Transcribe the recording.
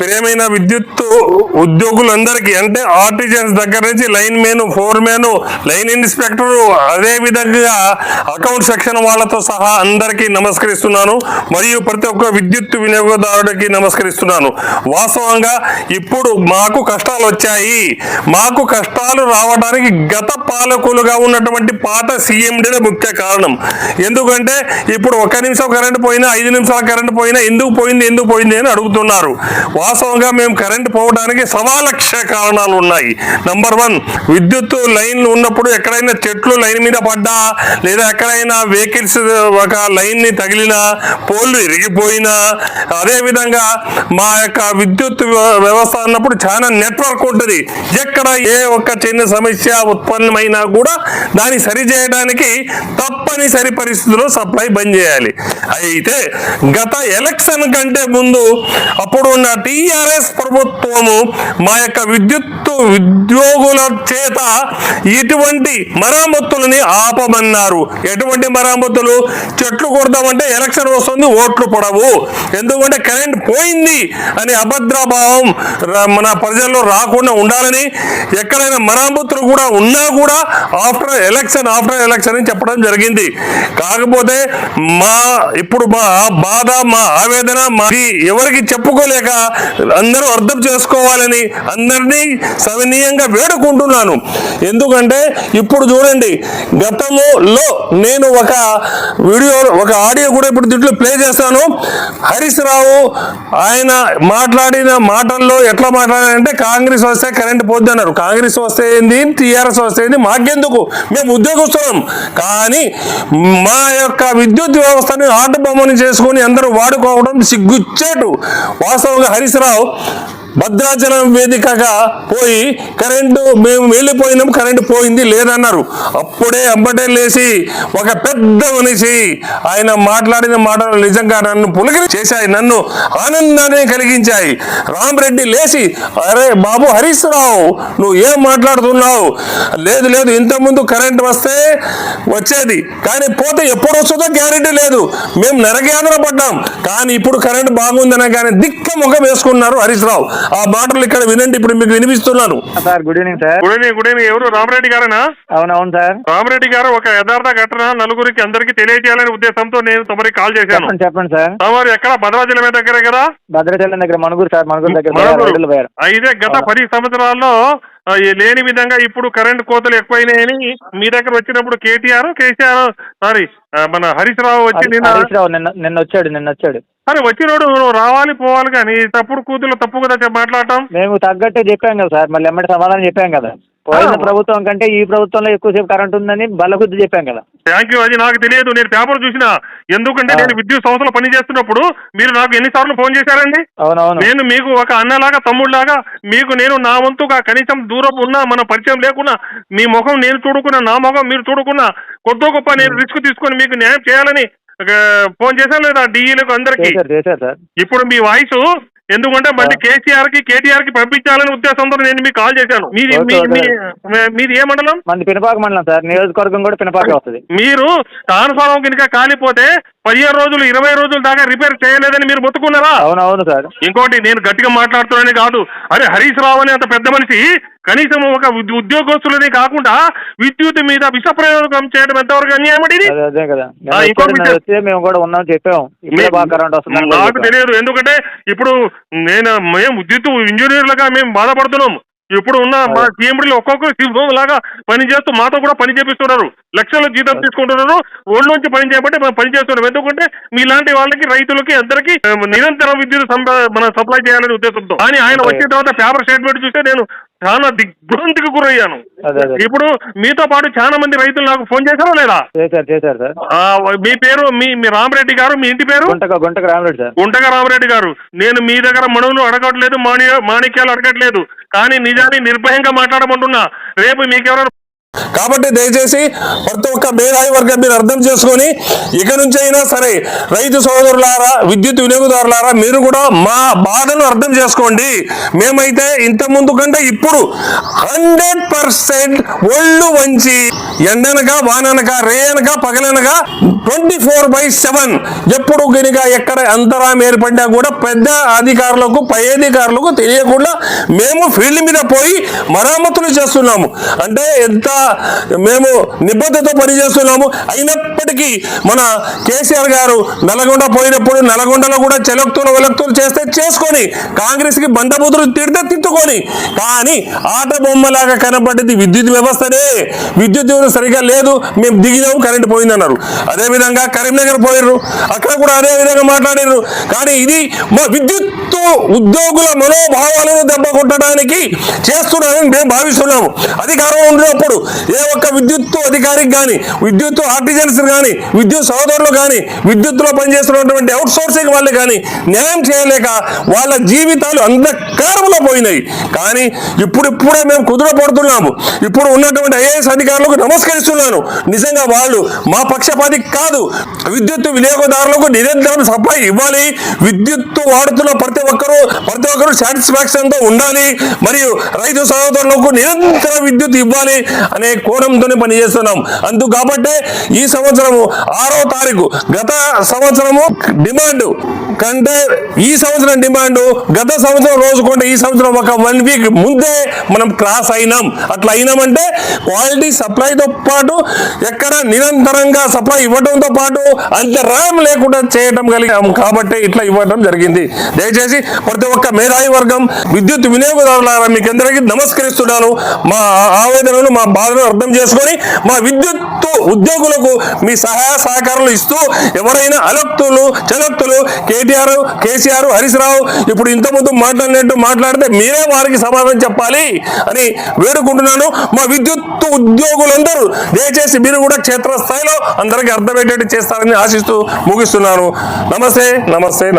ప్రియమైన విద్యుత్ ఉద్యోగులందరికీ అంటే ఆర్టిజన్స్ దగ్గర నుంచి line men foremen line inspector అదే విధంగా అకౌంట్ సెక్షన్ వాళ్ళతో సహా అందరికీ నమస్కరిస్తున్నాను. మరియు ప్రతి ఒక్క విద్యుత్ వినియోగదారుడికి నమస్కరిస్తున్నాను. వాస్తవంగా ఇప్పుడు మాకు కష్టాలు వచ్చాయి. మాకు కష్టాలు రావడానికి గత పాలకులుగా ఉన్నటువంటి పాత సీఎండీనే ముఖ్య కారణం. ఎందుకంటే ఇప్పుడు ఒక నిమిషం కరెంట్ పోయినా ఐదు నిమిషాల కరెంట్ పోయినా ఎందుకు పోయింది ఎందుకు పోయింది అని అడుగుతున్నారు. వాస్తవంగా మేము కరెంట్ పోవడానికి సవా లక్ష కారణాలు ఉన్నాయి. నంబర్ వన్ విద్యుత్ లైన్లు ఉన్నప్పుడు ఎక్కడైనా చెట్లు లైన్ మీద పడ్డా లేదా ఎక్కడైనా వెహికల్స్ ఒక లైన్ని తగిలిన తగిలినా పోల్లు ఇరిగిపోయినా అదేవిధంగా మా యొక్క విద్యుత్ వ్యవస్థ అన్నప్పుడు చాలా నెట్వర్క్ ఉంటుంది. ఎక్కడ ఏ ఒక్క చిన్న సమస్య ఉత్పన్నమైనా కూడా దాన్ని సరి చేయడానికి తప్పనిసరి పరిస్థితుల్లో సప్లై బంద్ చేయాలి. అయితే గత ఎలక్షన్ కంటే ముందు అప్పుడు ఉన్న టిఆర్ఎస్ ప్రభుత్వము మా యొక్క విద్యుత్ ఉద్యోగుల చేత ఇటువంటి మరామత్తులని ఆపమన్నారు. ఎటువంటి మరామత్తులు? చెట్లు కొడతామంటే ఎలక్షన్ వస్తుంది ఓట్లు పడవు. ఎందుకంటే కరెంట్ పోయింది అనే అభద్రభావం మన ప్రజల్లో రాకుండా ఉండాలని ఎక్కడైనా మరామతులు కూడా ఉన్నా కూడా ఆఫ్టర్ ఎలక్షన్ ఆఫ్టర్ ఎలక్షన్ అని చెప్పడం జరిగింది. కాకపోతే మా ఇప్పుడు మా బాధ మా ఆవేదన మా ఎవరికి చెప్పుకోలేక అందరూ అర్థం చేసుకోవాలని అందరినీ సవినీయంగా వేడుకుంటున్నాను. ఎందుకంటే ఇప్పుడు చూడండి గతంలో నేను ఒక వీడియో ఒక ఆడియో కూడా ఇప్పుడు దీంట్లో ప్లే చేస్తాను. హరీష్ రావు ఆయన మాట్లాడిన మాటల్లో ఎట్లా మాట్లాడారంటే కాంగ్రెస్ వస్తే కరెంట్ పోద్ది అన్నారు. కాంగ్రెస్ వస్తే ఏంది? టీఆర్ఎస్ వస్తే ఏంది? మాకెందుకు? మేము ఉద్యోగస్తున్నాం కానీ మా యొక్క విద్యుత్ వ్యవస్థని ఆటబొమ్మని చేసుకొని అందరూ వాడుకోవడం సిగ్గుచ్చేటు. వాస్తవంగా హరీష్ రావు భద్రాచలం వేదికగా పోయి కరెంటు మేము వెళ్ళిపోయినాం కరెంటు పోయింది లేదన్నారు. అప్పుడే అంబటే లేచి ఒక పెద్ద మనిషి ఆయన మాట్లాడిన మాటలు నిజంగా నన్ను పులికిరి చేశాయి నన్ను ఆనందాన్ని కలిగించాయి. రామరెడ్డి లేచి అరే బాబు హరీష్ రావు నువ్వు ఏం మాట్లాడుతున్నావు? లేదు లేదు ఇంతకుముందు కరెంట్ వస్తే వచ్చేది కానీ పోతే ఎప్పుడు వస్తుందో గ్యారెంటీ లేదు. మేము నరకేంద్ర పడ్డాం కానీ ఇప్పుడు కరెంట్ బాగుందనే కానీ దిక్క ముఖం వేసుకున్నారు హరీష్ రావు. ఆ మాటలు ఇక్కడ వినండి ఇప్పుడు మీకు వినిపిస్తున్నాను sir good evening sir good evening good evening ఎవరు రామరెడ్డి గారేనా అవును అవును సార్ రామరెడ్డి గారు ఒక యథార్థ ఘటన నలుగురికి అందరికీ తెలియజేయాలనే ఉద్దేశంతో నేను తమరికి కాల్ చేశాను చెప్పండి చెప్పండి సార్ తమరు ఎక్కడ భద్రాచలమే దగ్గరే కదా భద్రాచలం దగ్గర మణుగూరు సార్ మణుగూరు దగ్గర అయితే గత పది సంవత్సరాల్లో లేని విధంగా ఇప్పుడు కరెంట్ కోతలు ఎక్కువైనాయని మీ దగ్గర వచ్చినప్పుడు కేటీఆర్ కేసీఆర్ సారీ మన హరీష్ రావు వచ్చి నిన్న హరీష్ రావు నిన్న నిన్న వచ్చాడు నిన్న వచ్చాడు. అరే వచ్చినోడు రావాలి పోవాలి కానీ తప్పుడు కూతురు తప్పు కదా మాట్లాడటం? మేము తగ్గట్టే చెప్పాం కదా సార్ మళ్ళీ ఎమ్మటి సమాధానం చెప్పాం కదా. పోయిన. ప్రభుత్వం కంటే ఈ ప్రభుత్వంలో ఎక్కువసేపు కరెంట్ ఉందని బల్లగుద్ది చెప్పాం కదా. థ్యాంక్ యూ అది నాకు తెలియదు. నేను పేపర్ చూసిన. ఎందుకంటే. నేను విద్యుత్ సంస్థలో పని చేస్తున్నప్పుడు మీరు నాకు ఎన్నిసార్లు ఫోన్ చేశారండి? అవునవును. నేను మీకు ఒక అన్నలాగా తమ్ముళ్ళలాగా మీకు నేను నా వంతుగా కనీసం దూరం ఉన్నా మన పరిచయం లేకున్నా మీ ముఖం నేను చూడుకున్నా నా ముఖం మీరు చూడుకున్నా కొద్దో గొప్ప నేను రిస్క్ తీసుకొని మీకు న్యాయం చేయాలని ఫోన్ చేశాను లేదా? డిఈలకు అందరికి. చేశారు సార్. ఇప్పుడు మీ వాయిస్ ఎందుకంటే మళ్ళీ కేసీఆర్కి కేటీఆర్కి పంపించాలనే ఉద్దేశంతో నేను మీకు కాల్ చేశాను. మీది మీది ఏ మండలం? మంది పినపాక మండలం సార్. నియోజకవర్గం కూడా పినపాకే వస్తుంది. మీరు ట్రాన్స్ఫార్మర్ కనుక కాలిపోతే పదిహేను రోజులు ఇరవై రోజుల దాకా రిపేర్ చేయలేదని మీరు మొత్తుకున్నారా? అవునవును సార్. ఇంకోటి నేను గట్టిగా మాట్లాడుతున్నానని కాదు. అరే హరీష్ రావు అనే అంత పెద్ద మనిషి కనీసం ఒక ఉద్య- ఉద్యోగస్తులనే కాకుండా విద్యుత్ మీద విష ప్రయోగం చేయడం ఎంతవరకు అన్యాయం ఇది? అదే కదా. మేము కూడా ఉన్నాం నాకు. తెలియదు. ఎందుకంటే ఇప్పుడు నేను మేము విద్యుత్ ఇంజనీర్లుగా మేము బాధపడుతున్నాం. ఇప్పుడు ఉన్న మా సీఎండీలు ఒక్కొక్కరు సింహం లాగా పని చేస్తూ మాతో కూడా పని చేపిస్తున్నారు. లక్షల జీతం తీసుకుంటున్నారు. ఓళ్ళ నుంచి పని చేయబట్టి మనం పని చేస్తున్నాం. ఎందుకంటే మీలాంటి వాళ్ళకి రైతులకి అందరికి నిరంతరం విద్యుత్ సంప- మన సప్లై చేయాలనే ఉద్దేశంతో. కానీ ఆయన వచ్చిన తర్వాత పేపర్ స్టేట్మెంట్ చూస్తే నేను చాలా దిగ్భ్రాంతికి గురయ్యాను. అదే అదే. ఇప్పుడు మీతో పాటు చాలా మంది రైతులు నాకు ఫోన్ చేశారా లేదా? చేశారు చేశారు సార్. ఆ, మీ పేరు మీ మీ రామరెడ్డి గారు మీ ఇంటి పేరు? గుంటక గుంటక రామరెడ్డి సార్. గుంటగ రామరెడ్డి గారు. నేను మీ దగ్గర మనువులు అడగట్లేదు మాణి మాణిక్యాలు అడగట్లేదు. కానీ నిజాన్ని నిర్భయంగా మాట్లాడమంటున్నా. రేపు మీకెవరైనా కాబట్టి దయచేసి ప్రతి ఒక్క మేధావి వర్గం మీరు అర్థం చేసుకొని ఇక నుంచి అయినా సరే రైతు సోదరులారా విద్యుత్ వినియోగదారులారా మీరు కూడా మా బాధను అర్థం చేసుకోండి. మేమైతే ఇంత ముందు కంటే ఇప్పుడు హండ్రెడ్ పర్సెంట్ ఒళ్ళు వంచి ఎండనక వాననక రేయనక పగలనక ట్వంటీ ఫోర్ బై సెవెన్ ఎప్పుడు గనుక ఎక్కడ అంతరాం ఏర్పడినా కూడా పెద్ద అధికారులకు పై అధికారులకు తెలియకుండా మేము ఫీల్డ్ మీద పోయి మరామతులు చేస్తున్నాము. అంటే ఎంత మేము నిబద్ధతో పనిచేస్తున్నాము. అయినప్పటికీ మన కేసీఆర్ గారు నల్గొండ పోయినప్పుడు నల్గొండలో కూడా చెలక్తులు వెలక్తులు చేస్తే చేసుకొని కాంగ్రెస్కి బండబుద్ధులు తిడితే తిట్టుకొని. కానీ ఆట బొమ్మలాగా కనబడ్డది విద్యుత్ వ్యవస్థనే. విద్యుత్ వ్యవస్థ సరిగా లేదు. మేము దిగినాము కరెంట్ పోయిందన్నారు. అదేవిధంగా కరీంనగర్ పోయారు అక్కడ కూడా అదే విధంగా మాట్లాడారు కానీ ఇది మా విద్యుత్ ఉద్యోగుల మనోభావాలను దెబ్బ కొట్టడానికి చేస్తున్నారని మేము భావిస్తున్నాము. అధికారం ఉన్నప్పుడు ఏ ఒక్క విద్యుత్ అధికారికి కానీ విద్యుత్ ఆర్టిజన్స్ కానీ విద్యుత్ సోదరులు కానీ విద్యుత్లో పనిచేస్తున్నటువంటి అవుట్ సోర్సింగ్ వాళ్ళు కానీ న్యాయం చేయలేక వాళ్ళ జీవితాలు అంధకారంలో పోయినాయి. కానీ ఇప్పుడిప్పుడే మేము కుదుర పడుతున్నాము. ఇప్పుడు ఉన్నటువంటి ఐఏఎస్ అధికారులకు నమస్కరిస్తున్నాను. నిజంగా వాళ్ళు మా పక్షపాతి కాదు. విద్యుత్ వినియోగదారులకు నిరంతరం సప్లై ఇవ్వాలి. విద్యుత్ వాడుతున్న ప్రతి ఒక్కరూ ప్రతి ఒక్కరూ సాటిస్ఫాక్షన్తో ఉండాలి. మరియు రైతు సహోదరులకు నిరంతరం విద్యుత్ ఇవ్వాలి. అనే కోణంతోనే పనిచేస్తున్నాం. అందు కాబట్టి ఈ సంవత్సరము ఆరో తారీఖు గత సంవత్సరము డిమాండ్. కంటే ఈ సంవత్సరం డిమాండ్ గత సంవత్సరం రోజు కొంటే ఈ సంవత్సరం ఒక వన్ వీక్ ముందే మనం క్రాస్ అయినాం. అట్లా అయినామంటే క్వాలిటీ సప్లైతో పాటు ఎక్కడ నిరంతరంగా సప్లై ఇవ్వడంతో పాటు అంతరాయం లేకుండా చేయడం కలిగాం కాబట్టి ఇట్లా ఇవ్వడం జరిగింది. దయచేసి ప్రతి ఒక్క మేధావి వర్గం విద్యుత్ వినియోగదారులారా మీకు అందరికీ నమస్కరిస్తున్నాను. మా ఆవేదనను మా బాధను అర్థం చేసుకొని మా విద్యుత్ ఉద్యోగులకు మీ సహాయ సహకారాలు ఇస్తూ ఎవరైనా అలక్తులు చలక్తులు కేటీఆర్ కేసీఆర్ హరీష్ రావు ఇప్పుడు ఇంతకుముందు మాట్లాడినట్టు మాట్లాడితే మీరే వారికి సమాధానం చెప్పాలి అని వేడుకుంటున్నాను. మా విద్యుత్ ఉద్యోగులందరూ దయచేసి మీరు కూడా క్షేత్రస్థాయిలో అందరికీ అర్థమయ్యేటట్టు చేస్తారని ఆశిస్తూ ముగిస్తున్నాను. నమస్తే నమస్తే నమస్తే